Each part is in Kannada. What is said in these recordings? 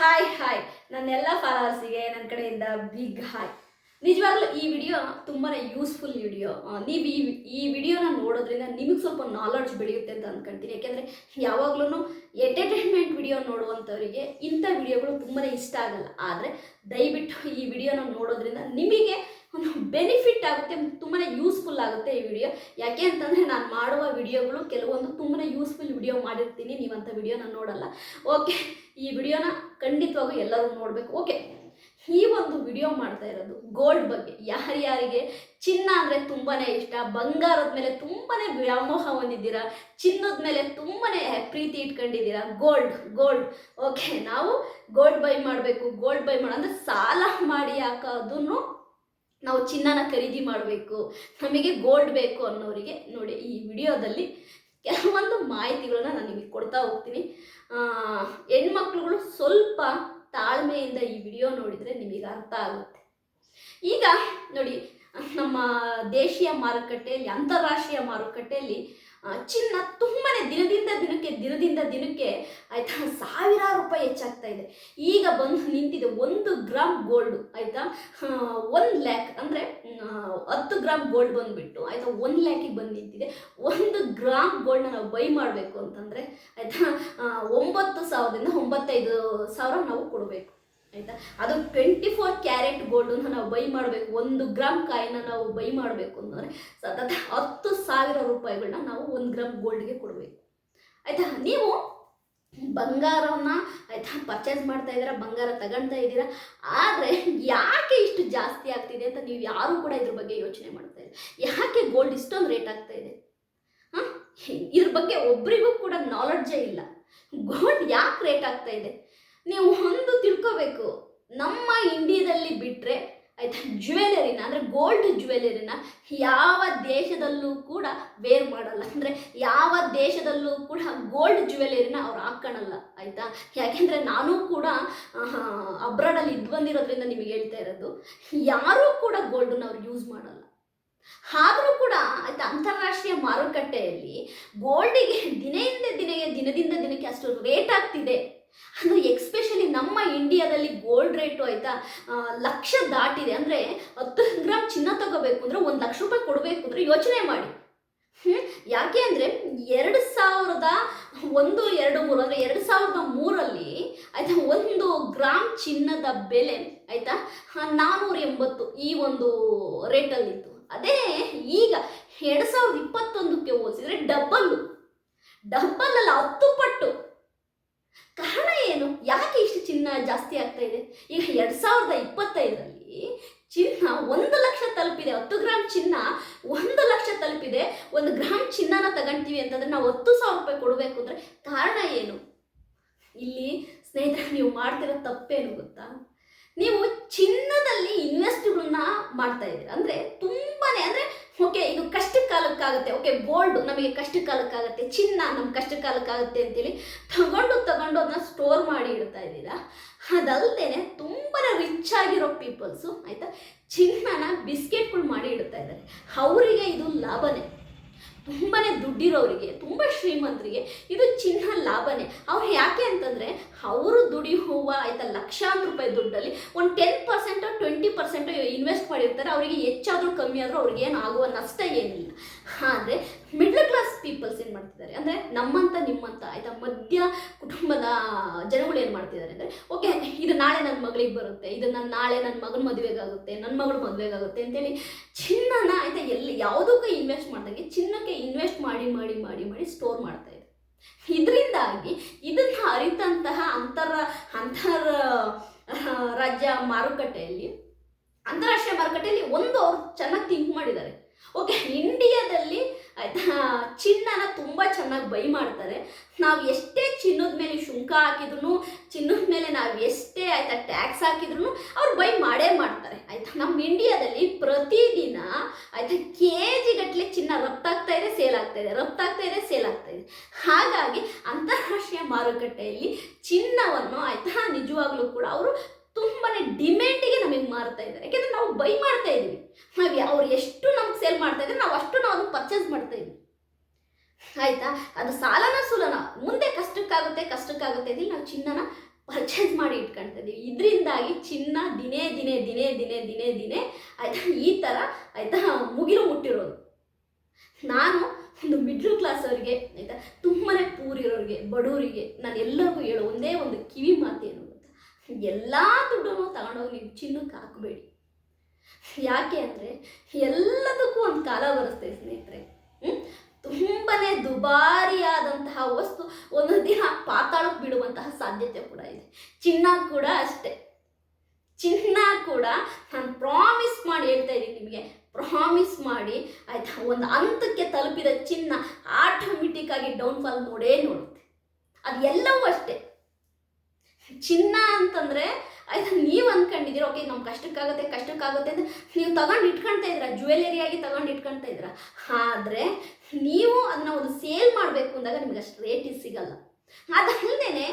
ಹಾಯ್ ಹಾಯ್ ನನ್ನೆಲ್ಲ ಫಾಲೋವರ್ಸಿಗೆ ನನ್ನ ಕಡೆಯಿಂದ ಬಿಗ್ ಹಾಯ್ ನಿಜವಾಗ್ಲೂ ಈ ವಿಡಿಯೋ ತುಂಬಾ ಯೂಸ್ಫುಲ್ ವಿಡಿಯೋ ನೀವು ಈ ಈ ವಿಡಿಯೋನ ನೋಡೋದ್ರಿಂದ ನಿಮಗೆ ಸ್ವಲ್ಪ ನಾಲೆಡ್ಜ್ ಬೆಳೆಯುತ್ತೆ ಅಂತ ಅಂದ್ಕೊಂತೀನಿ ಯಾಕೆಂದರೆ ಯಾವಾಗ್ಲೂ ಎಂಟರ್ಟೈನ್ಮೆಂಟ್ ವಿಡಿಯೋ ನೋಡುವಂಥವರಿಗೆ ಇಂಥ ವಿಡಿಯೋಗಳು ತುಂಬಾ ಇಷ್ಟ ಆಗಲ್ಲ. ಆದರೆ ದಯವಿಟ್ಟು ಈ ವಿಡಿಯೋನ ನೋಡೋದ್ರಿಂದ ನಿಮಗೆ ಒಂದು ಬೆನಿಫಿಟ್ ಆಗುತ್ತೆ ತುಂಬಾ ಯೂಸ್ಫುಲ್ ಆಗುತ್ತೆ ಈ ವಿಡಿಯೋ ಯಾಕೆ ಅಂತಂದರೆ ನಾನು ಮಾಡುವ ವಿಡಿಯೋಗಳು ಕೆಲವೊಂದು ತುಂಬಾ ಯೂಸ್ಫುಲ್ ವಿಡಿಯೋ ಮಾಡಿರ್ತೀನಿ ನೀವಂಥ ವಿಡಿಯೋನ ನೋಡಲ್ಲ. ಓಕೆ ಈ ವಿಡಿಯೋನ ಖಂಡಿತವಾಗೂ ಎಲ್ಲರೂ ನೋಡಬೇಕು. ಓಕೆ ಈ ಒಂದು ವಿಡಿಯೋ ಮಾಡ್ತಾ ಇರೋದು ಗೋಲ್ಡ್ ಬಗ್ಗೆ. ಯಾರ್ಯಾರಿಗೆ ಚಿನ್ನ ಅಂದರೆ ತುಂಬಾ ಇಷ್ಟ, ಬಂಗಾರದ ಮೇಲೆ ತುಂಬಾ ವ್ಯಾಮೋಹ ಹೊಂದಿದ್ದೀರಾ, ಚಿನ್ನದ ಮೇಲೆ ತುಂಬಾ ಪ್ರೀತಿ ಇಟ್ಕೊಂಡಿದ್ದೀರಾ ಗೋಲ್ಡ್ ಗೋಲ್ಡ್ ಓಕೆ ನಾವು ಗೋಲ್ಡ್ ಬೈ ಮಾಡಬೇಕು ಗೋಲ್ಡ್ ಬೈ ಮಾಡ ಅಂದರೆ ಸಾಲ ಮಾಡಿ ಹಾಕೋದನ್ನು ನಾವು ಚಿನ್ನನ ಖರೀದಿ ಮಾಡಬೇಕು, ನಮಗೆ ಗೋಲ್ಡ್ ಬೇಕು ಅನ್ನೋರಿಗೆ ನೋಡಿ ಈ ವಿಡಿಯೋದಲ್ಲಿ ಕೆಲವೊಂದು ಮಾಹಿತಿಗಳನ್ನ ನಾನು ನಿಮಗೆ ಕೊಡ್ತಾ ಹೋಗ್ತೀನಿ. ಹೆಣ್ಮಕ್ಳುಗಳು ಸ್ವಲ್ಪ ತಾಳ್ಮೆಯಿಂದ ಈ ವಿಡಿಯೋ ನೋಡಿದರೆ ನಿಮಗೆ ಅರ್ಥ ಆಗುತ್ತೆ. ಈಗ ನೋಡಿ, ನಮ್ಮ ದೇಶೀಯ ಮಾರುಕಟ್ಟೆಯಲ್ಲಿ, ಅಂತಾರಾಷ್ಟ್ರೀಯ ಮಾರುಕಟ್ಟೆಯಲ್ಲಿ ಚಿನ್ನ ತುಂಬಾ ದಿನದಿಂದ ದಿನಕ್ಕೆ ದಿನದಿಂದ ದಿನಕ್ಕೆ ಆಯಿತಾ, ಸಾವಿರಾರು ರೂಪಾಯಿ ಹೆಚ್ಚಾಗ್ತಾ ಇದೆ. ಈಗ ಬಂದು ನಿಂತಿದೆ ಒಂದು ಗ್ರಾಮ್ ಗೋಲ್ಡ್ ಆಯಿತಾ? ಒಂದು ಲ್ಯಾಕ್ ಅಂದರೆ ಹತ್ತು ಗ್ರಾಮ್ ಗೋಲ್ಡ್ ಬಂದುಬಿಟ್ಟು, ಆಯಿತಾ? ಒಂದು ಲ್ಯಾಕಿಗೆ ಬಂದು ನಿಂತಿದೆ. ಒಂದು ಗ್ರಾಮ್ ಗೋಲ್ಡ್ನ ನಾವು ಬೈ ಮಾಡಬೇಕು ಅಂತಂದರೆ, ಆಯಿತಾ? ಒಂಬತ್ತು ಸಾವಿರದಿಂದ ಒಂಬತ್ತೈದು ಸಾವಿರ ನಾವು ಕೊಡಬೇಕು. ಆಯಿತಾ? ಅದು ಟ್ವೆಂಟಿ ಫೋರ್ ಕ್ಯಾರೆಟ್ ಗೋಲ್ಡನ್ನ ನಾವು ಬೈ ಮಾಡಬೇಕು. ಒಂದು ಗ್ರಾಮ್ ಕಾಯಿನ ನಾವು ಬೈ ಮಾಡಬೇಕು ಅಂತಂದರೆ ಸತತ ಹತ್ತು ಸಾವಿರ ರೂಪಾಯಿಗಳನ್ನ ನಾವು ಒಂದು ಗ್ರಾಮ್ ಗೋಲ್ಡ್ಗೆ ಕೊಡಬೇಕು. ಆಯಿತಾ? ನೀವು ಬಂಗಾರವನ್ನ ಆಯಿತಾ ಪರ್ಚೇಸ್ ಮಾಡ್ತಾ ಇದ್ದೀರಾ, ಬಂಗಾರ ತಗೊಳ್ತಾ ಇದ್ದೀರಾ, ಆದರೆ ಯಾಕೆ ಇಷ್ಟು ಜಾಸ್ತಿ ಆಗ್ತಿದೆ ಅಂತ ನೀವು ಯಾರೂ ಕೂಡ ಇದ್ರ ಬಗ್ಗೆ ಯೋಚನೆ ಮಾಡ್ತಾ ಇಲ್ಲ. ಯಾಕೆ ಗೋಲ್ಡ್ ಇಷ್ಟೊಂದು ರೇಟ್ ಆಗ್ತಾ ಇದೆ? ಹಾಂ? ಇದ್ರ ಬಗ್ಗೆ ಒಬ್ರಿಗೂ ಕೂಡ ನಾಲೆಡ್ಜೇ ಇಲ್ಲ. ಗೋಲ್ಡ್ ಯಾಕೆ ರೇಟ್ ಆಗ್ತಾ ಇದೆ? ನೀವು ಒಂದು ತಿಳ್ಕೋಬೇಕು, ನಮ್ಮ ಇಂಡಿಯಾದಲ್ಲಿ ಬಿಟ್ಟರೆ ಆಯ್ತಾ ಜ್ಯುವೆಲರಿನ ಅಂದರೆ ಗೋಲ್ಡ್ ಜ್ಯುವೆಲರಿನ ಯಾವ ದೇಶದಲ್ಲೂ ಕೂಡ ವೇರ್ ಮಾಡಲ್ಲ. ಅಂದರೆ ಯಾವ ದೇಶದಲ್ಲೂ ಕೂಡ ಗೋಲ್ಡ್ ಜ್ಯುವೆಲರಿನ ಅವ್ರು ಹಾಕ್ಕೊಳಲ್ಲ ಆಯಿತಾ? ಯಾಕೆಂದರೆ ನಾನು ಕೂಡ ಅಬ್ರಾಡಲ್ಲಿ ಇದ್ದು ಬಂದಿರೋದ್ರಿಂದ ನಿಮಗೆ ಹೇಳ್ತಾ ಇರೋದು, ಯಾರೂ ಕೂಡ ಗೋಲ್ಡನ್ನು ಅವ್ರು ಯೂಸ್ ಮಾಡಲ್ಲ. ಆದರೂ ಕೂಡ, ಆಯ್ತಾ, ಅಂತಾರಾಷ್ಟ್ರೀಯ ಮಾರುಕಟ್ಟೆಯಲ್ಲಿ ಗೋಲ್ಡಿಗೆ ದಿನದಿಂದ ದಿನಕ್ಕೆ ದಿನದಿಂದ ದಿನಕ್ಕೆ ಅಷ್ಟು ರೇಟ್ ಆಗ್ತಿದೆ. ಅಂದರೆ ಎಕ್ಸ್ಪೆಷಲಿ ನಮ್ಮ ಇಂಡಿಯಾದಲ್ಲಿ ಗೋಲ್ಡ್ ರೇಟು ಆಯಿತಾ ಲಕ್ಷ ದಾಟಿದೆ. ಅಂದರೆ ಹತ್ತು ಗ್ರಾಮ್ ಚಿನ್ನ ತಗೋಬೇಕು ಅಂದರೆ ಒಂದು ಲಕ್ಷ ರೂಪಾಯಿ ಕೊಡಬೇಕು ಅಂದರೆ ಯೋಚನೆ ಮಾಡಿ? ಯಾಕೆ ಅಂದರೆ ಎರಡು ಸಾವಿರದ ಒಂದು, ಎರಡು, ಮೂರು, ಅಂದರೆ ಎರಡು ಸಾವಿರದ ಮೂರಲ್ಲಿ ಆಯಿತಾ, ಒಂದು ಗ್ರಾಮ್ ಚಿನ್ನದ ಬೆಲೆ ಆಯಿತಾ ನಾನ್ನೂರ ಎಂಬತ್ತು ಈ ಒಂದು ರೇಟಲ್ಲಿತ್ತು ಅದೇ ಈಗ ಎರಡು ಸಾವಿರದ ಇಪ್ಪತ್ತೊಂದಕ್ಕೆ ಹೋಲಿಸಿದ್ರೆ ಡಬ್ಬಲ್ಲು ಡಬ್ಬಲ್ ಅಲ್ಲ, ಹತ್ತು ಪಟ್ಟು. ಕಾರಣ ಏನು? ಯಾಕೆ ಇಷ್ಟು ಚಿನ್ನ ಜಾಸ್ತಿ ಆಗ್ತಾ ಇದೆ? ಈಗ ಎರಡು ಸಾವಿರದ ಇಪ್ಪತ್ತೈದರಲ್ಲಿ ಚಿನ್ನ ಒಂದು ಲಕ್ಷ ತಲುಪಿದೆ. ಹತ್ತು ಗ್ರಾಮ್ ಚಿನ್ನ ಒಂದು ಲಕ್ಷ ತಲುಪಿದೆ. ಒಂದು ಗ್ರಾಮ್ ಚಿನ್ನನ ತಗೊಂತೀವಿ ಅಂತಂದ್ರೆ ನಾವು ಹತ್ತು ಸಾವಿರ ರೂಪಾಯಿ ಕೊಡಬೇಕು ಅಂದ್ರೆ ಕಾರಣ ಏನು? ಇಲ್ಲಿ ಸ್ನೇಹಿತರೆ, ನೀವು ಮಾಡ್ತಿರೋ ತಪ್ಪೇನು ಗೊತ್ತಾ? ನೀವು ಚಿನ್ನದಲ್ಲಿ ಇನ್ವೆಸ್ಟ್ಗಳನ್ನ ಮಾಡ್ತಾ ಇದ್ದೀರಾ. ಅಂದರೆ ತುಂಬಾನೇ, ಅಂದರೆ ಓಕೆ ಇದು ಕಷ್ಟ ಕಾಲಕ್ಕಾಗುತ್ತೆ ಓಕೆ ಗೋಲ್ಡ್ ನಮಗೆ ಕಷ್ಟ ಕಾಲಕ್ಕಾಗುತ್ತೆ ಚಿನ್ನ ನಮ್ಮ ಕಷ್ಟ ಕಾಲಕ್ಕಾಗುತ್ತೆ ಅಂತೇಳಿ ತಗೊಂಡು ತಗೊಂಡು ಅದನ್ನ ಸ್ಟೋರ್ ಮಾಡಿ ಇಡ್ತಾ ಇದ್ದೀರಾ? ಅದಲ್ದೇನೆ ತುಂಬಾ ರಿಚ್ ಆಗಿರೋ ಪೀಪಲ್ಸು ಆಯಿತಾ? ಚಿನ್ನನ ಬಿಸ್ಕೆಟ್ಗಳು ಮಾಡಿ ಇಡ್ತಾ ಇದ್ದಾರೆ. ಅವರಿಗೆ ಇದು ಲಾಭನೇ. ತುಂಬಾ ದುಡ್ಡಿರೋರಿಗೆ, ತುಂಬ ಶ್ರೀಮಂತರಿಗೆ ಇದು ಚಿನ್ನ ಲಾಭನೇ. ಅವ್ರು ಯಾಕೆ ಅಂತಂದರೆ, ಅವರು ದುಡಿಯುವ ಆಯ್ತಾ ಲಕ್ಷಾಂತರ ರೂಪಾಯಿ ದುಡ್ಡಲ್ಲಿ ಒಂದು ten percent twenty percent invest ಮಾಡಿರ್ತಾರೆ, ಅವರಿಗೆ ಹೆಚ್ಚಾದರೂ ಕಮ್ಮಿ ಆದರೂ ಅವ್ರಿಗೆ ಏನು ಆಗುವ ನಷ್ಟ ಏನಿಲ್ಲ. ಆದರೆ ಮಿಡ್ಲ್ ಕ್ಲಾಸ್ ಪೀಪಲ್ಸ್ ಮಾಡ್ತಿದ್ದಾರೆ. ಅಂದರೆ ನಮ್ಮಂತ ನಿಮ್ಮಂತ ಆಯಿತಾ? ಮಧ್ಯ ಕುಟುಂಬದ ಜನಗಳು ಏನು ಮಾಡ್ತಿದ್ದಾರೆ ಅಂದರೆ, ಓಕೆ ಇದು ನಾಳೆ ನನ್ನ ಮಗಳಿಗೆ ಬರುತ್ತೆ. ಇದು ನನ್ನ ನಾಳೆ ನನ್ನ ಮಗನ ಮದುವೆಗಾಗುತ್ತೆ ನನ್ನ ಮಗಳು ಮದುವೆಗಾಗುತ್ತೆ. ಅಂತೇಳಿ ಚಿನ್ನನ ಆಯಿತಾ ಎಲ್ಲಿ ಯಾವುದಕ್ಕೂ ಇನ್ವೆಸ್ಟ್ ಮಾಡ್ದಂಗೆ ಚಿನ್ನಕ್ಕೆ ಇನ್ವೆಸ್ಟ್ ಮಾಡಿ ಮಾಡಿ ಮಾಡಿ ಮಾಡಿ ಸ್ಟೋರ್ ಮಾಡ್ತಾ ಇದೆ. ಇದರಿಂದಾಗಿ ಇದನ್ನು ಅರಿತಂತಹ ಅಂತರ ಅಂತರ ರಾಜ್ಯ ಮಾರುಕಟ್ಟೆಯಲ್ಲಿ, ಅಂತಾರಾಷ್ಟ್ರೀಯ ಮಾರುಕಟ್ಟೆಯಲ್ಲಿ ಒಂದು ಅವ್ರು ಚೆನ್ನಾಗಿ ಥಿಂಕ್ ಮಾಡಿದ್ದಾರೆ. ಓಕೆ ಇಂಡಿಯಾದಲ್ಲಿ ಆಯ್ತಾ ಚಿನ್ನನ ತುಂಬ ಚೆನ್ನಾಗಿ ಬೈ ಮಾಡ್ತಾರೆ. ನಾವು ಎಷ್ಟೇ ಚಿನ್ನದ ಮೇಲೆ ಶುಂಕ ಹಾಕಿದ್ರು ಚಿನ್ನದ ಮೇಲೆ ನಾವು ಎಷ್ಟೇ ಆಯ್ತಾ ಟ್ಯಾಕ್ಸ್ ಹಾಕಿದ್ರು ಅವ್ರು ಬೈ ಮಾಡೇ ಮಾಡ್ತಾರೆ, ಆಯ್ತಾ? ನಮ್ಮ ಇಂಡಿಯಾದಲ್ಲಿ ಪ್ರತಿದಿನ, ಆಯ್ತಾ ಕೆ ಜಿಗಟ್ಟಲೆ ಚಿನ್ನ ರಫ್ತಾಗ್ತಾ ಇದೆ, ಸೇಲ್ ಆಗ್ತಾ ಇದೆ ರಫ್ತಾಗ್ತಾ ಇದೆ, ಸೇಲ್ ಆಗ್ತಾ ಇದೆ. ಹಾಗಾಗಿ ಅಂತಾರಾಷ್ಟ್ರೀಯ ಮಾರುಕಟ್ಟೆಯಲ್ಲಿ ಚಿನ್ನವನ್ನು, ಆಯ್ತಾ, ನಿಜವಾಗ್ಲೂ ಕೂಡ ಅವರು ತುಂಬಾನೇ ಡಿಮ್ಯಾಂಡಿಗೆ ನಮಗೆ ಮಾರ್ತಾ ಇದ್ದಾರೆ. ಯಾಕೆಂದ್ರೆ ನಾವು ಬೈ ಮಾಡ್ತಾ ಇದೀವಿ. ನಾವು ಅವ್ರು ಎಷ್ಟು ನಮ್ಗೆ ಸೇಲ್ ಮಾಡ್ತಾ ಇದ್ದಾರೆ ನಾವು ಅಷ್ಟು ನಾವು ಪರ್ಚೇಸ್ ಮಾಡ್ತಾ ಇದ್ವಿ. ಆಯ್ತಾ? ಅದು ಸಾಲನ ಸುಲನ. ಮುಂದೆ ಕಷ್ಟಕ್ಕಾಗುತ್ತೆ ಕಷ್ಟಕ್ಕಾಗುತ್ತೆ ಇಲ್ಲಿ ನಾವು ಚಿನ್ನನ ಪರ್ಚೇಸ್ ಮಾಡಿ ಇಟ್ಕೊಳ್ತಾ ಇದೀವಿ. ಇದರಿಂದಾಗಿ ಚಿನ್ನ ದಿನೇ ದಿನೇ ದಿನೇ ದಿನೇ ದಿನೇ ದಿನೇ ಆಯ್ತಾ, ಈ ಥರ ಆಯ್ತಾ ಮುಗಿಲು ಮುಟ್ಟಿರೋದು. ನಾನು ಒಂದು ಮಿಡ್ಲ್ ಕ್ಲಾಸ್ ಅವರಿಗೆ, ಆಯ್ತಾ ತುಂಬಾ ಪೂರಿರೋರಿಗೆ ಬಡವರಿಗೆ ನಾನು ಎಲ್ಲರಿಗೂ ಹೇಳೋ ಒಂದೇ ಒಂದು ಕಿವಿ ಮಾತೇನು ಗೊತ್ತಾ? ಎಲ್ಲ ದುಡ್ಡನ್ನು ತಗೊಂಡೋಗಿ ನೀವು ಚಿನ್ನಕ್ಕೆ ಹಾಕಬೇಡಿ. ಯಾಕೆ ಅಂದರೆ ಎಲ್ಲದಕ್ಕೂ ಒಂದು ಕಾಲ ಬರುತ್ತೆ ಸ್ನೇಹಿತರೆ. ತುಂಬಾ ದುಬಾರಿಯಾದಂತಹ ವಸ್ತು. ಒಂದು ದಿನ ಪಾತಾಳಕ್ಕೆ ಬಿಡುವಂತಹ ಸಾಧ್ಯತೆ ಕೂಡ ಇದೆ. ಚಿನ್ನ ಕೂಡ ಅಷ್ಟೇ. ಚಿನ್ನ ಕೂಡ ನಾನು ಪ್ರಾಮಿಸ್ ಮಾಡಿ ಹೇಳ್ತಾ ಇದ್ದೀನಿ ನಿಮಗೆ. ಪ್ರಾಮಿಸ್ ಮಾಡಿ ಆಯ್ತಾ? ಒಂದು ಹಂತಕ್ಕೆ ತಲುಪಿದ ಚಿನ್ನ ಆಟೋಮೆಟಿಕ್ ಆಗಿ ಡೌನ್ಫಾಲ್ ನೋಡೇ ನೋಡುತ್ತೆ. ಅದು ಎಲ್ಲವೂ ಅಷ್ಟೇ. ಚಿನ್ನ ಅಂತಂದ್ರೆ ಆಯ್ತಾ, ನೀವು ಅನ್ಕೊಂಡಿದ್ದೀರ ಓಕೆ ನಮ್ಮ ಕಷ್ಟಕ್ಕಾಗುತ್ತೆ ಕಷ್ಟಕ್ಕಾಗುತ್ತೆ ಅಂತ ನೀವು ತಗೊಂಡು ಇಟ್ಕೊಳ್ತಾ ಇದ್ದೀರಾ ಜ್ಯುವೆಲರಿಯಾಗಿ ತಗೊಂಡು ಇಟ್ಕೊಳ್ತಾ ಇದ್ದೀರಾ. ಆದರೆ ನೀವು ಅದನ್ನ ಒಂದು ಸೇಲ್ ಮಾಡಬೇಕು ಅಂದಾಗ ನಿಮ್ಗೆ ಅಷ್ಟು ರೇಟ್ ಸಿಗಲ್ಲ. ಅದಲ್ಲದೆ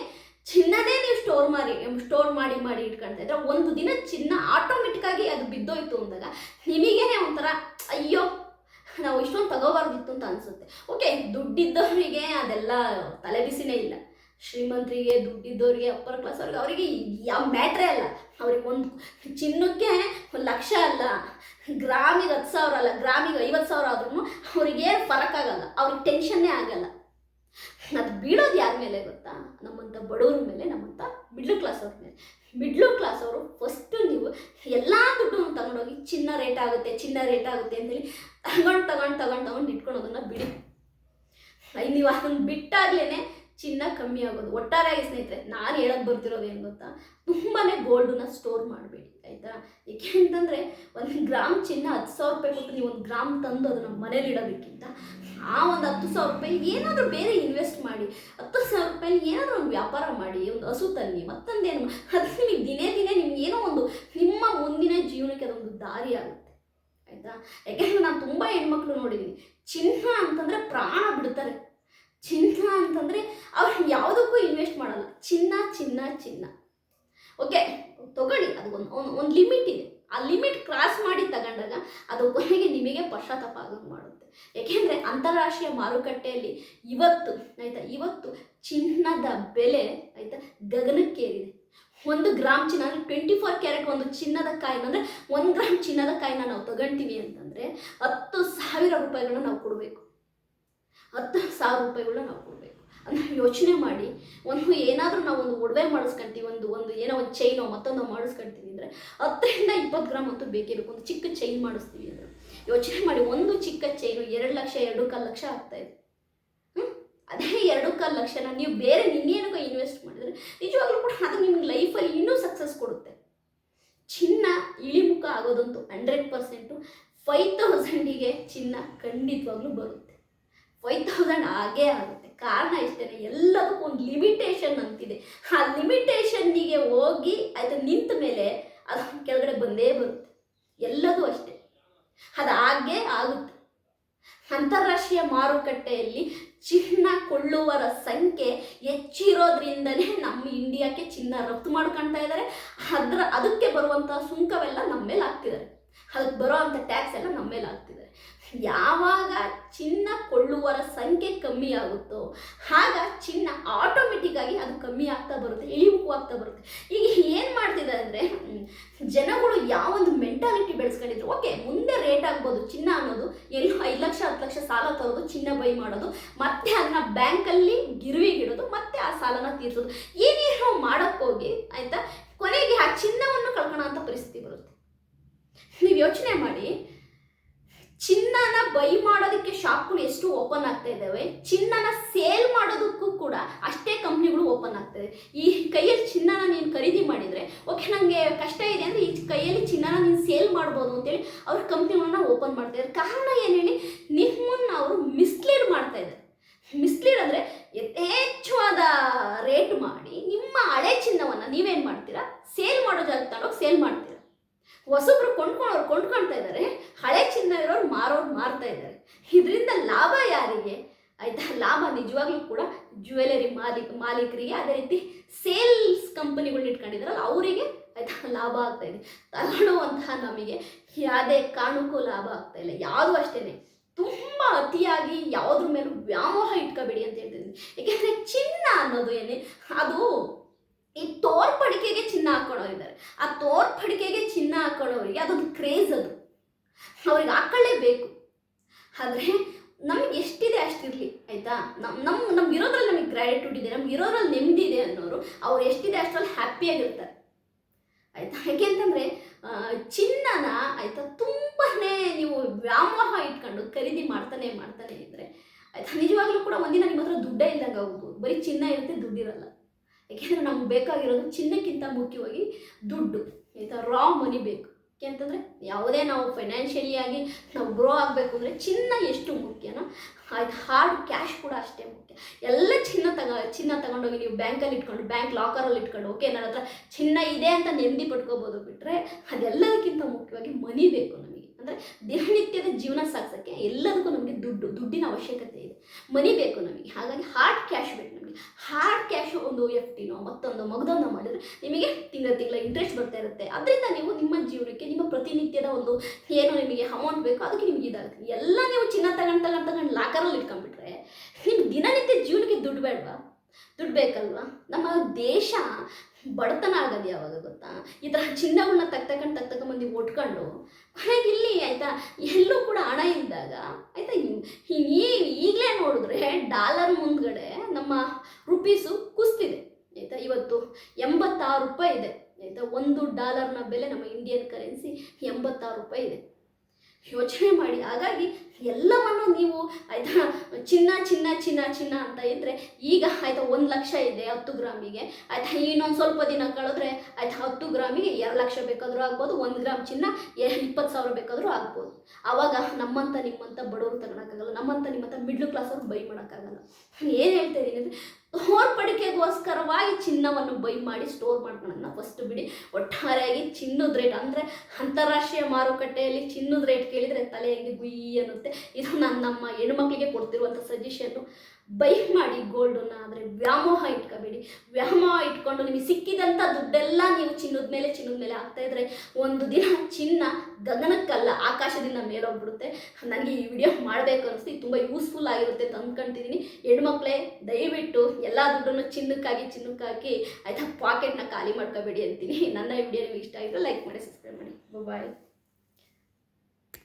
ಚಿನ್ನದೇ ನೀವು ಸ್ಟೋರ್ ಮಾಡಿ ಸ್ಟೋರ್ ಮಾಡಿ ಮಾಡಿ ಇಟ್ಕೊಳ್ತಾ ಇದ್ರೆ ಒಂದು ದಿನ ಚಿನ್ನ ಆಟೋಮೆಟಿಕ್ಕಾಗಿ ಅದು ಬಿದ್ದೋಯ್ತು ಅಂದಾಗ ನಿಮಗೇನೆ ಒಂಥರ, ಅಯ್ಯೋ, ನಾವು ಇಷ್ಟೊಂದು ತಗೋಬಾರ್ದಿತ್ತು ಅಂತ ಅನ್ಸುತ್ತೆ. ಓಕೆ ದುಡ್ಡಿದ್ದವರಿಗೆ ಅದೆಲ್ಲ ತಲೆಬಿಸಿನೇ ಇಲ್ಲ. ಶ್ರೀಮಂತರಿಗೆ ದುಡ್ಡಿದ್ದವ್ರಿಗೆ ಅಪ್ಪರ್ ಕ್ಲಾಸ್ ಅವ್ರಿಗೆ, ಅವರಿಗೆ ಯಾವ ಮ್ಯಾಟ್ರೇ ಅಲ್ಲ. ಅವ್ರಿಗೆ ಒಂದು ಚಿನ್ನಕ್ಕೆ ಒಂದು ಲಕ್ಷ ಅಲ್ಲ. ಗ್ರಾಮಿಗೆ ಹತ್ತು ಸಾವಿರ ಅಲ್ಲ, ಗ್ರಾಮಿಗೆ ಐವತ್ತು ಸಾವಿರ ಆದ್ರೂ ಅವ್ರಿಗೇನು ಫರಕ್ ಆಗಲ್ಲ. ಅವ್ರಿಗೆ ಟೆನ್ಷನ್ನೇ ಆಗಲ್ಲ. ಅದು ಬೀಳೋದು ಯಾರ ಮೇಲೆ ಗೊತ್ತಾ? ನಮ್ಮಂಥ ಬಡವ್ರ ಮೇಲೆ ನಮ್ಮಂಥ ಮಿಡ್ಲ್ ಕ್ಲಾಸ್ ಅವ್ರ ಮೇಲೆ. ಮಿಡ್ಲ್ ಕ್ಲಾಸ್ ಅವರು ಫಸ್ಟು ನೀವು ಎಲ್ಲ ದುಡ್ಡು ತಗೊಂಡೋಗಿ ಚಿನ್ನ ರೇಟ್ ಆಗುತ್ತೆ, ಚಿನ್ನ ರೇಟ್ ಆಗುತ್ತೆ ಅಂತೇಳಿ ತಗೊಂಡು ತಗೊಂಡು ತಗೊಂಡು ತಗೊಂಡು ಇಟ್ಕೊಳೋದನ್ನ ಬಿಡಿ. ನೀವು ಅದನ್ನು ಬಿಟ್ಟಾಗ್ಲೇ ಚಿನ್ನ ಕಮ್ಮಿ ಆಗೋದು. ಒಟ್ಟಾರೆಯಾಗಿ ಸ್ನೇಹಿತರೆ, ನಾನು ಹೇಳಕ್ ಬರ್ತಿರೋದು ಏನು ಗೊತ್ತಾ? ತುಂಬಾ ಗೋಲ್ಡನ್ನ ಸ್ಟೋರ್ ಮಾಡಬೇಡಿ, ಆಯಿತಾ? ಏಕೆ ಅಂತಂದರೆ ಒಂದು ಗ್ರಾಮ್ ಚಿನ್ನ ಹತ್ತು ಸಾವಿರ ರೂಪಾಯಿ ಕೊಟ್ಟು ನೀವು ಒಂದು ಗ್ರಾಮ್ ತಂದು ಅದನ್ನು ಮನೇಲಿ ಇಡೋದಕ್ಕಿಂತ ಆ ಒಂದು ಹತ್ತು ಸಾವಿರ ರೂಪಾಯಿ ಏನಾದರೂ ಬೇರೆ ಇನ್ವೆಸ್ಟ್ ಮಾಡಿ, ಹತ್ತು ಸಾವಿರ ರೂಪಾಯಿ ಏನಾದರೂ ಒಂದು ವ್ಯಾಪಾರ ಮಾಡಿ, ಒಂದು ಹಸು ತನ್ನಿ ಮತ್ತೊಂದೇನು ಅದು ನಿಮಗೆ ದಿನೇ ದಿನೇ ನಿಮ್ಗೆ ಏನೋ ಒಂದು ನಿಮ್ಮ ಮುಂದಿನ ಜೀವನಕ್ಕೆ ಅದೊಂದು ದಾರಿ ಆಗುತ್ತೆ, ಆಯಿತಾ? ಯಾಕೆಂದರೆ ನಾನು ತುಂಬ ಹೆಣ್ಮಕ್ಳು ನೋಡಿದ್ದೀನಿ ಚಿನ್ನ ಅಂತಂದರೆ ಪ್ರಾಣ ಬಿಡ್ತಾರೆ. ಚಿನ್ನ ಅಂತಂದರೆ ಅವ್ರು ಯಾವುದಕ್ಕೂ ಇನ್ವೆಸ್ಟ್ ಮಾಡಲ್ಲ. ಚಿನ್ನ ಚಿನ್ನ ಚಿನ್ನ. ಓಕೆ ತಗೊಳ್ಳಿ. ಅದು ಒಂದು ಒಂದು ಲಿಮಿಟ್ ಇದೆ. ಆ ಲಿಮಿಟ್ ಕ್ರಾಸ್ ಮಾಡಿ ತಗೊಂಡಾಗ ಅದು ಕೊನೆಗೆ ನಿಮಗೆ ಪಶ್ಚಾತ್ತಾಪ ಆಗೋದು ಮಾಡುತ್ತೆ. ಏಕೆಂದರೆ ಅಂತಾರಾಷ್ಟ್ರೀಯ ಮಾರುಕಟ್ಟೆಯಲ್ಲಿ ಇವತ್ತು, ಆಯಿತಾ? ಇವತ್ತು ಚಿನ್ನದ ಬೆಲೆ, ಆಯಿತಾ? ಗಗನಕ್ಕೇರಿದೆ. ಒಂದು ಗ್ರಾಮ್ ಚಿನ್ನ, ಅಂದರೆ ಟ್ವೆಂಟಿ ಫೋರ್ ಕ್ಯಾರೆಟ್ ಒಂದು ಚಿನ್ನದ ಕಾಯಿನ, ಅಂದರೆ ಒಂದು ಗ್ರಾಮ್ ಚಿನ್ನದ ಕಾಯಿನ ನಾವು ತಗೊಂತೀವಿ ಅಂತಂದರೆ ಹತ್ತು ಸಾವಿರ ರೂಪಾಯಿಗಳನ್ನ ನಾವು ಕೊಡಬೇಕು. ಹತ್ತು ಸಾವಿರ ರೂಪಾಯಿಗಳನ್ನ ನಾವು ಕೊಡಬೇಕು. ಅದನ್ನ ಯೋಚನೆ ಮಾಡಿ, ಒಂದು ಏನಾದರೂ ನಾವು ಒಂದು ಒಡವೆ ಮಾಡಿಸ್ಕೊಂತೀವಿ, ಒಂದು ಒಂದು ಏನೋ ಒಂದು ಚೈನೋ ಮತ್ತೊಂದು ಮಾಡಿಸ್ಕೊಂತೀವಿ ಅಂದರೆ ಹತ್ತರಿಂದ ಇಪ್ಪತ್ತು ಗ್ರಾಮ್ ಅಂತೂ ಬೇಕೇ ಬೇಕು. ಒಂದು ಚಿಕ್ಕ ಚೈನ್ ಮಾಡಿಸ್ತೀವಿ ಅಂದರೆ. ಯೋಚನೆ ಮಾಡಿ, ಒಂದು ಚಿಕ್ಕ ಚೈನು ಎರಡು ಲಕ್ಷ, ಎರಡು ಕಾಲು ಲಕ್ಷ ಆಗ್ತಾ ಇದೆ. ಹ್ಮ್? ಅದೇ ಎರಡು ಕಾಲು ಲಕ್ಷನ ನೀವು ಬೇರೆ ಇನ್ನೇನಕ್ಕೋ ಇನ್ವೆಸ್ಟ್ ಮಾಡಿದ್ರೆ ನಿಜವಾಗ್ಲೂ ಕೂಡ ಅದು ನಿಮ್ಗೆ ಲೈಫಲ್ಲಿ ಇನ್ನೂ ಸಕ್ಸಸ್ ಕೊಡುತ್ತೆ. ಚಿನ್ನ ಇಳಿಮುಖ ಆಗೋದಂತೂ ಹಂಡ್ರೆಡ್ ಪರ್ಸೆಂಟು ಫೈವ್ ತೌಸಂಡಿಗೆ ಚಿನ್ನ ಖಂಡಿತವಾಗ್ಲೂ ಬರುತ್ತೆ. ಫೈವ್ ತೌಸಂಡ್ ಆಗೇ ಆಗುತ್ತೆ. ಕಾರಣ ಇಷ್ಟೇ ಎಲ್ಲದಕ್ಕೂ ಒಂದು ಲಿಮಿಟೇಷನ್ ಅಂತಿದೆ. ಆ ಲಿಮಿಟೇಷನ್ನಿಗೆ ಹೋಗಿ ಅದು ನಿಂತ ಮೇಲೆ ಅದು ಕೆಳಗಡೆ ಬಂದೇ ಬರುತ್ತೆ. ಎಲ್ಲದೂ ಅಷ್ಟೇ. ಅದು ಹಾಗೇ ಆಗುತ್ತೆ. ಅಂತಾರಾಷ್ಟ್ರೀಯ ಮಾರುಕಟ್ಟೆಯಲ್ಲಿ ಚಿನ್ನ ಕೊಳ್ಳುವರ ಸಂಖ್ಯೆ ಹೆಚ್ಚಿರೋದ್ರಿಂದಲೇ ನಮ್ಮ ಇಂಡಿಯಾಕ್ಕೆ ಚಿನ್ನ ರಫ್ತು ಮಾಡ್ಕೊಳ್ತಾ ಇದ್ದಾರೆ ಅದರ, ಅದಕ್ಕೆ ಬರುವಂತಹ ಸುಂಕವೆಲ್ಲ ನಮ್ಮ ಮೇಲೆ ಹಾಕ್ತಿದ್ದಾರೆ. ಅದಕ್ಕೆ ಬರುವಂಥ ಟ್ಯಾಕ್ಸ್ ಎಲ್ಲ ನಮ್ಮ ಮೇಲೆ ಹಾಕ್ತಿದ್ದಾರೆ. ಯಾವಾಗ ಚಿನ್ನ ಕೊಳ್ಳುವರ ಸಂಖ್ಯೆ ಕಮ್ಮಿ ಆಗುತ್ತೋ ಆಗ ಚಿನ್ನ ಆಟೋಮೆಟಿಕ್ ಆಗಿ ಅದು ಕಮ್ಮಿ ಆಗ್ತಾ ಬರುತ್ತೆ ಇಳಿಮುಖ ಆಗ್ತಾ ಬರುತ್ತೆ. ಈಗ ಏನು ಮಾಡ್ತಿದ್ದಾರೆ ಅಂದರೆ ಜನಗಳು ಯಾವ ಒಂದು ಮೆಂಟಾಲಿಟಿ ಬೆಳೆಸ್ಕೊಂಡಿದ್ರು ಓಕೆ ಮುಂದೆ ರೇಟ್ ಆಗ್ಬೋದು, ಚಿನ್ನ ಅನ್ನೋದು, ಎಲ್ಲಿ ಐದು ಲಕ್ಷ, ಹತ್ತು ಲಕ್ಷ ಸಾಲ ತರೋದು, ಚಿನ್ನ ಬೈ ಮಾಡೋದು, ಮತ್ತೆ ಅದನ್ನ ಬ್ಯಾಂಕಲ್ಲಿ ಗಿರುವಿಗಿಡೋದು ಮತ್ತೆ ಆ ಸಾಲನ ತೀರ್ಸೋದು. ಏನೇನೋ ಮಾಡೋಕ್ಕೋಗಿ ಆಯಿತಾ, ಕೊನೆಗೆ ಆ ಚಿನ್ನವನ್ನು ಕಳ್ಕೊಳ್ಳೋ ಅಂತ ಪರಿಸ್ಥಿತಿ ಬರುತ್ತೆ. ನೀವು ಯೋಚನೆ ಮಾಡಿ ಚಿನ್ನನ ಬೈ ಮಾಡೋದಕ್ಕೆ ಶಾಪ್ಗಳು ಎಷ್ಟು ಓಪನ್ ಆಗ್ತಾ ಇದ್ದಾವೆ, ಚಿನ್ನನ ಸೇಲ್ ಮಾಡೋದಕ್ಕೂ ಕೂಡ ಅಷ್ಟೇ ಕಂಪ್ನಿಗಳು ಓಪನ್ ಆಗ್ತದೆ ಈ ಕೈಯಲ್ಲಿ ಚಿನ್ನನ ನೀನು ಖರೀದಿ ಮಾಡಿದರೆ ಓಕೆ ನನಗೆ ಕಷ್ಟ ಇದೆ ಅಂದರೆ ಈ ಕೈಯಲ್ಲಿ ಚಿನ್ನನ ನೀನು ಸೇಲ್ ಮಾಡ್ಬೋದು ಅಂತೇಳಿ ಅವ್ರ ಕಂಪ್ನಿಗಳನ್ನ ಓಪನ್ ಮಾಡ್ತಾ ಇದ್ದಾರೆ. ಕಾರಣ ಏನು ಹೇಳಿ, ನಿಮ್ಮನ್ನು ಅವರು ಮಿಸ್ಲೀಡ್ ಮಾಡ್ತಾ ಇದ್ದಾರೆ. ಮಿಸ್ಲೀಡ್ ಅಂದರೆ ಯಥೇಚ್ಛವಾದ ರೇಟ್ ಮಾಡಿ ನಿಮ್ಮ ಹಳೆ ಚಿನ್ನವನ್ನು ನೀವೇನು ಮಾಡ್ತೀರಾ ಸೇಲ್ ಮಾಡೋ ಜಾಗ ತಗೊಂಡೋಗಿ ಸೇಲ್ ಮಾಡ್ತೀರಾ ಹೊಸಬ್ರು ಕೊಂಡ್ಕೊಳ್ಳೋರು ಕೊಂಡ್ಕೊಳ್ತಾ ಇದ್ದಾರೆ ಹಳೆ ಚಿನ್ನ ಇರೋರು ಮಾರೋರು ಮಾರ್ತಾ ಇದ್ದಾರೆ ಇದರಿಂದ ಲಾಭ ಯಾರಿಗೆ ಆಯ್ತಾ ಲಾಭ ನಿಜವಾಗ್ಲೂ ಕೂಡ ಜ್ಯುವೆಲರಿ ಮಾಲೀಕ ಮಾಲೀಕರಿಗೆ ಅದೇ ರೀತಿ ಸೇಲ್ಸ್ ಕಂಪನಿಗಳನ್ನ ಇಟ್ಕೊಂಡಿದ್ದಾರಲ್ಲ ಅವರಿಗೆ ಆಯ್ತಾ ಲಾಭ ಆಗ್ತಾ ಇದೆ ತಗೊಳ್ಳುವಂತಹ ನಮಗೆ ಯಾವುದೇ ಕಾರಣಕ್ಕೂ ಲಾಭ ಆಗ್ತಾ ಇಲ್ಲ. ಯಾವುದು ಅಷ್ಟೇ ತುಂಬ ಅತಿಯಾಗಿ ಯಾವುದ್ರ ಮೇಲೂ ವ್ಯಾಮೋಹ ಇಟ್ಕೋಬೇಡಿ ಅಂತ ಹೇಳ್ತಿದ್ದೀನಿ. ಏಕೆಂದರೆ ಚಿನ್ನ ಅನ್ನೋದು ಏನೇ, ಅದು ಈ ತೋರ್ಪಡಿಕೆಗೆ ಚಿನ್ನ ಹಾಕೊಳ್ಳೋರಿದ್ದಾರೆ ಆ ತೋರ್ಪಡಿಕೆಗೆ ಚಿನ್ನ ಹಾಕೊಳ್ಳೋರಿಗೆ ಅದೊಂದು ಕ್ರೇಜ್ ಅದು. ಅವ್ರಿಗೆ ಹಾಕೊಳ್ಳೇಬೇಕು ಆದರೆ ನಮ್ಗೆ ಎಷ್ಟಿದೆ ಅಷ್ಟಿರಲಿ, ಆಯ್ತಾ? ನಮ್ಮ ನಮ್ಮ ನಮ್ಗೆ ಇರೋದ್ರಲ್ಲಿ ನಮಗೆ ಗ್ರ್ಯಾಟಿಟ್ಯೂಡ್ ಇದೆ ನಮ್ಗೆ ಇರೋದ್ರಲ್ಲಿ ನೆಮ್ಮದಿ ಇದೆ ಅನ್ನೋರು ಅವ್ರು ಎಷ್ಟಿದೆ ಅಷ್ಟರಲ್ಲಿ ಹ್ಯಾಪಿಯಾಗಿರ್ತಾರೆ ಆಯಿತಾ? ಯಾಕೆ ಅಂತಂದರೆ ಚಿನ್ನನ ಆಯಿತಾ ತುಂಬಾ ನೀವು ವ್ಯಾಮೋಹ ಇಟ್ಕೊಂಡು ಖರೀದಿ ಮಾಡ್ತಾನೆ ಮಾಡ್ತಾನೆ ಇದ್ದರೆ ಆಯಿತಾ, ನಿಜವಾಗ್ಲೂ ಕೂಡ ಒಂದಿನ ನಿಮ್ಮ ಹತ್ರ ದುಡ್ಡೇ ಇದ್ದಂಗೆ ಆಗ್ಬೋದು ಬರೀ ಚಿನ್ನ ಇರುತ್ತೆ, ದುಡ್ಡಿರಲ್ಲ. ಯಾಕೆಂದರೆ ನಮ್ಗೆ ಬೇಕಾಗಿರೋದು ಚಿನ್ನಕ್ಕಿಂತ ಮುಖ್ಯವಾಗಿ ದುಡ್ಡು, ಆಯಿತಾ ರಾ ಮನಿ ಬೇಕು. ಯಾಕೆಂತಂದರೆ ಯಾವುದೇ ನಾವು ಫೈನಾನ್ಷಿಯಲಿ ಆಗಿ ನಾವು ಗ್ರೋ ಆಗಬೇಕು ಅಂದರೆ ಚಿನ್ನ ಎಷ್ಟು ಮುಖ್ಯನೋ, ಆಯ್ತು ಹಾರ್ಡ್ ಕ್ಯಾಶ್ ಕೂಡ ಅಷ್ಟೇ ಮುಖ್ಯ. ಎಲ್ಲ ಚಿನ್ನ ತಗ ಚಿನ್ನ ತಗೊಂಡೋಗಿ ನೀವು ಬ್ಯಾಂಕಲ್ಲಿ ಇಟ್ಕೊಂಡು ಬ್ಯಾಂಕ್ ಲಾಕರಲ್ಲಿ ಇಟ್ಕೊಂಡು ಓಕೆ ನನ್ನ ಹತ್ರ ಚಿನ್ನ ಇದೆ ಅಂತ ನೆಮ್ಮದಿ ಪಡ್ಕೋಬೋದು ಬಿಟ್ಟರೆ ಅದೆಲ್ಲದಕ್ಕಿಂತ ಮುಖ್ಯವಾಗಿ ಮನಿ ಬೇಕು ನಮಗೆ. ಅಂದರೆ ದಿನನಿತ್ಯದ ಜೀವನ ಸಾಗಿಸೋಕ್ಕೆ ಎಲ್ಲದಕ್ಕೂ ನಮಗೆ ದುಡ್ಡು, ದುಡ್ಡಿನ ಅವಶ್ಯಕತೆ ಇದೆ. ಮನಿ ಬೇಕು ನಮಗೆ. ಹಾಗಾಗಿ ಹಾರ್ಡ್ ಕ್ಯಾಶ್ ಬೇಕು ನಮಗೆ. ಹಾರ್ಡ್ ಕ್ಯಾಶ್ ಒಂದು ಎಫ್ ಟಿನೋ ಮತ್ತೊಂದು ಮಗದೊಂದು ಮಾಡಿದ್ರೆ ನಿಮಗೆ ತಿಂಗಳ ತಿಂಗಳ ಇಂಟ್ರೆಸ್ಟ್ ಬರ್ತಾ ಇರುತ್ತೆ. ಅದರಿಂದ ನೀವು ನಿಮ್ಮ ಜೀವನಕ್ಕೆ, ನಿಮ್ಮ ಪ್ರತಿನಿತ್ಯದ ಒಂದು ಏನು ನಿಮಗೆ ಅಮೌಂಟ್ ಬೇಕು ಅದಕ್ಕೆ ನಿಮಗೆ ಇದಾಗುತ್ತೆ. ಎಲ್ಲ ನೀವು ಚಿನ್ನ ತಗೊಂಡು ತಗೊಂಡು ತಗೊಂಡು ಲಾಕರಲ್ಲಿ ಇಟ್ಕೊಂಡ್ಬಿಟ್ರೆ ನಿಮ್ಮ ದಿನನಿತ್ಯ ಜೀವನಕ್ಕೆ ದುಡ್ಡು ಬೇಡವಾ? ದುಡ್ಡು ಬೇಕಲ್ವಾ ನಮ್ಮ ದೇಶ ಬಡತನ ಆಗೋದು ಯಾವಾಗ ಗೊತ್ತಾ? ಈ ಥರ ಚಿನ್ನಗಳನ್ನ ತಗ್ತಕೊಂಡು ತಗ್ತಕೊಂಬಂದು ಒಟ್ಕೊಂಡು ಕೊನೆಗೆ ಇಲ್ಲಿ ಆಯಿತಾ? ಎಲ್ಲೂ ಕೂಡ ಹಣ ಇದ್ದಾಗ ಆಯಿತಾ? ಈಗಲೇ ನೋಡಿದ್ರೆ ಡಾಲರ್ ಮುಂದ್ಗಡೆ ನಮ್ಮ ರುಪೀಸು ಕುಸ್ತಿದೆ, ಆಯಿತಾ? ಇವತ್ತು ಎಂಬತ್ತಾರು ರೂಪಾಯಿ ಇದೆ, ಆಯಿತಾ? ಒಂದು ಡಾಲರ್ನ ಬೆಲೆ ನಮ್ಮ ಇಂಡಿಯನ್ ಕರೆನ್ಸಿ ಎಂಬತ್ತಾರು ರೂಪಾಯಿ ಇದೆ. ಯೋಚನೆ ಮಾಡಿ. ಹಾಗಾಗಿ ಎಲ್ಲವನ್ನು ನೀವು ಆಯಿತಾ ಚಿನ್ನ ಚಿನ್ನ ಚಿನ್ನ ಚಿನ್ನ ಅಂತ ಇದ್ದರೆ ಈಗ ಆಯಿತಾ ಒಂದು ಲಕ್ಷ ಇದೆ ಹತ್ತು ಗ್ರಾಮಿಗೆ. ಆಯಿತಾ ಇನ್ನೊಂದು ಸ್ವಲ್ಪ ದಿನ ಕಳೆದ್ರೆ ಆಯಿತಾ ಹತ್ತು ಗ್ರಾಮಿಗೆ ಎರಡು ಲಕ್ಷ ಬೇಕಾದರೂ ಆಗ್ಬೋದು, ಒಂದು ಗ್ರಾಮ್ ಚಿನ್ನ ಇಪ್ಪತ್ತು ಸಾವಿರ ಬೇಕಾದರೂ ಆಗ್ಬೋದು. ಆವಾಗ ನಮ್ಮಂತ ನಿಮ್ಮಂತ ಬಡವರು ತಗೊಳಕ್ಕಾಗಲ್ಲ, ನಮ್ಮಂತ ನಿಮ್ಮಂಥ ಮಿಡ್ಲ್ ಕ್ಲಾಸ್ ಅವ್ರು ಬೈ ಮಾಡೋಕ್ಕಾಗಲ್ಲ. ಏನು ಹೇಳ್ತಾ ಇದ್ದೀನಿ ಅಂದರೆ ತೋರ್ಪಡಿಕೆಗೋಸ್ಕರವಾಗಿ ಚಿನ್ನವನ್ನು ಬೈ ಮಾಡಿ ಸ್ಟೋರ್ ಮಾಡ್ಕೊಳ್ಳೋಣ ಫಸ್ಟ್ ಬಿಡಿ. ಒಟ್ಟಾರೆಯಾಗಿ ಚಿನ್ನದ ರೇಟ್ ಅಂದರೆ ಅಂತಾರಾಷ್ಟ್ರೀಯ ಮಾರುಕಟ್ಟೆಯಲ್ಲಿ ಚಿನ್ನದ ರೇಟ್ ಕೇಳಿದರೆ ತಲೆ ಹೆಂಗೆ ಗುಯ್ ಅನ್ನುತ್ತೆ. ಇದು ನನ್ನ ನಮ್ಮ ಹೆಣ್ಮಕ್ಳಿಗೆ ಕೊಡ್ತಿರುವಂಥ ಸಜೆಷನ್ನು ಬೈ ಮಾಡಿ ಗೋಲ್ಡನ್ನು ಆದರೆ ವ್ಯಾಮೋಹ ಇಟ್ಕೋಬೇಡಿ ವ್ಯಾಮೋಹ ಇಟ್ಕೊಂಡು ನಿಮಗೆ ಸಿಕ್ಕಿದಂಥ ದುಡ್ಡೆಲ್ಲ ನೀವು ಚಿನ್ನದ ಮೇಲೆ ಚಿನ್ನದ ಮೇಲೆ ಹಾಕ್ತಾ ಇದ್ರೆ ಒಂದು ದಿನ ಚಿನ್ನ ಗಗನಕ್ಕಲ್ಲ, ಆಕಾಶದಿಂದ ಮೇಲೋಗ್ಬಿಡುತ್ತೆ. ನನಗೆ ಈ ವಿಡಿಯೋ ಮಾಡಬೇಕು ಅನಿಸ್ತು. ತುಂಬ ಯೂಸ್ಫುಲ್ ಆಗಿರುತ್ತೆ ಅಂತ ಅಂದ್ಕೊಂತಿದ್ದೀನಿ ಹೆಣ್ಮಕ್ಳೇ, ದಯವಿಟ್ಟು ಎಲ್ಲ ದುಡ್ಡನ್ನು ಚಿನ್ನಕ್ಕಾಗಿ ಚಿನ್ನಕ್ಕಾಗಿ ಆಯಿತಾ ಪಾಕೆಟ್ನ ಖಾಲಿ ಮಾಡ್ಕೋಬೇಡಿ ಅಂತೀನಿ. ನನ್ನ ವಿಡಿಯೋ ನಿಮಗೆ ಇಷ್ಟ ಆಗಿದ್ರೆ ಲೈಕ್ ಮಾಡಿ ಸಬ್ಸ್ಕ್ರೈಬ್ ಮಾಡಿ. ಬಾಯ್